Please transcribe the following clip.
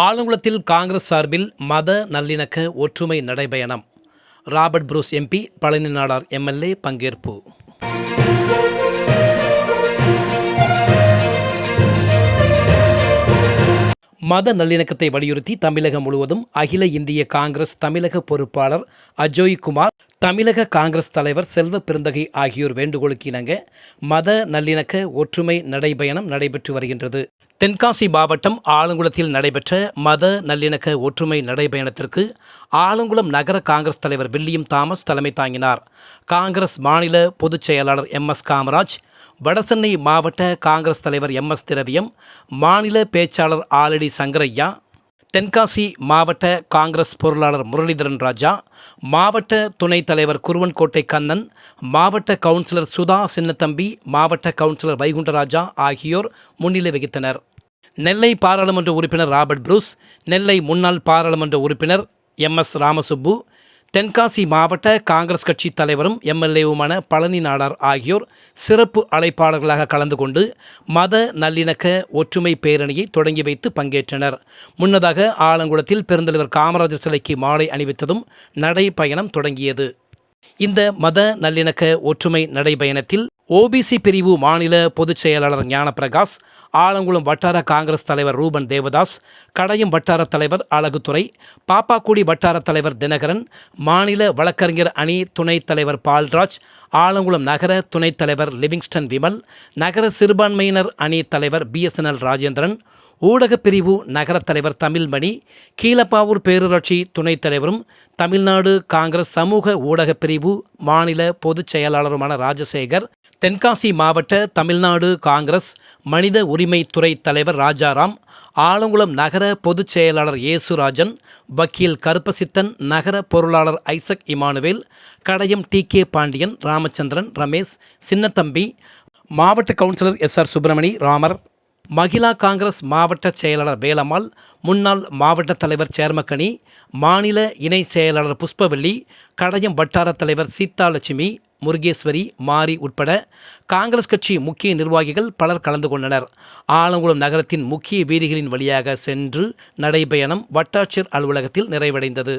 ஆலங்குளத்தில் காங்கிரஸ் சார்பில் மத நல்லிணக்க ஒற்றுமை நடைபயணம். Robert Bruce MP Palani Nadar MLA பங்கேற்பு. மத நல்லிணக்கத்தை வலியுறுத்தி தமிழகம் முழுவதும் அகில இந்திய காங்கிரஸ் தமிழக பொறுப்பாளர் அஜோய் குமார் தமிழக காங்கிரஸ் தலைவர் செல்வ பெருந்தகை ஆகியோர் வேண்டுகோளுக்கு இணங்க மத நல்லிணக்க ஒற்றுமை நடைபயணம் நடைபெற்று வருகின்றது. தென்காசி மாவட்டம் ஆலங்குளத்தில் நடைபெற்ற மத நல்லிணக்க ஒற்றுமை நடைபயணத்திற்கு ஆலங்குளம் நகர காங்கிரஸ் தலைவர் வில்லியம் தாமஸ் தலைமை தாங்கினார். காங்கிரஸ் மாநில பொதுச் செயலாளர் எம். எஸ். காமராஜ் வடசென்னை மாவட்ட காங்கிரஸ் தலைவர் எம். எஸ். திரவியம் மாநில பேச்சாளர் ஆலடி சங்கரையா தென்காசி மாவட்ட காங்கிரஸ் பொருளாளர் முரளிதரன் ராஜா மாவட்ட துணைத் தலைவர் குருவன்கோட்டை கண்ணன் மாவட்ட கவுன்சிலர் சுதா சின்னத்தம்பி மாவட்ட கவுன்சிலர் வைகுண்டராஜா ஆகியோர் முன்னிலை வகித்தனர். நெல்லை பாராளுமன்ற உறுப்பினர் ராபர்ட் புரூஸ் நெல்லை முன்னாள் பாராளுமன்ற உறுப்பினர் எம் எஸ் ராமசுப்பு தென்காசி மாவட்ட காங்கிரஸ் கட்சி தலைவரும் எம்எல்ஏவுமான பழனி நாடார் ஆகியோர் சிறப்பு அழைப்பாளர்களாக கலந்து கொண்டு மத நல்லிணக்க ஒற்றுமை பேரணியை தொடங்கி வைத்து பங்கேற்றனர். முன்னதாக ஆலங்குளத்தில் பெருந்தலைவர் காமராஜர் சிலைக்கு மாலை அணிவித்ததும் நடைப்பயணம் தொடங்கியது. இந்த மத நல்லிணக்க ஒற்றுமை நடைபயணத்தில் ஓபிசி பிரிவு மாநில பொதுச் செயலாளர் ஞானப்பிரகாஷ் ஆலங்குளம் வட்டார காங்கிரஸ் தலைவர் ரூபன் தேவதாஸ் கடையம் வட்டார தலைவர் அழகுத்துறை பாப்பாக்குடி வட்டார தலைவர் தினகரன் மாநில வழக்கறிஞர் அணி துணைத் தலைவர் பால்ராஜ் ஆலங்குளம் நகர துணைத் தலைவர் லிவிங்ஸ்டன் விமல் நகர சிறுபான்மையினர் அணி தலைவர் பிஎஸ்என்எல் ராஜேந்திரன் ஊடகப் பிரிவு நகரத் தலைவர் தமிழ்மணி கீழப்பாவூர் பேரூராட்சி துணைத் தலைவரும் தமிழ்நாடு காங்கிரஸ் சமூக ஊடகப் பிரிவு மாநில பொதுச் செயலாளருமான ராஜசேகர் தென்காசி மாவட்ட தமிழ்நாடு காங்கிரஸ் மனித உரிமைத்துறை தலைவர் ராஜாராம் ஆலங்குளம் நகர பொதுச் செயலாளர் இயேசுராஜன் வக்கீல் கருப்பசித்தன் நகர பொருளாளர் Isaac Emmanuel Kadayam T K Pandian Ramachandran Ramesh Chinnathambi மாவட்ட councillor S R Subramani Ramar Mahila Congress மாவட்ட செயலாளர் வேலம்மாள் முன்னாள் மாவட்ட தலைவர் சேர்மக்கனி மாநில இணை செயலாளர் புஷ்பவெள்ளி கடையம் வட்டார தலைவர் சீதாலட்சுமி முருகேஸ்வரி மாரி உட்பட காங்கிரஸ் கட்சி முக்கிய நிர்வாகிகள் பலர் கலந்து கொண்டனர். ஆலங்குளம் நகரத்தின் முக்கிய வீதிகளின் வழியாக சென்று நடைபயணம் வட்டாட்சியர் அலுவலகத்தில் நிறைவடைந்தது.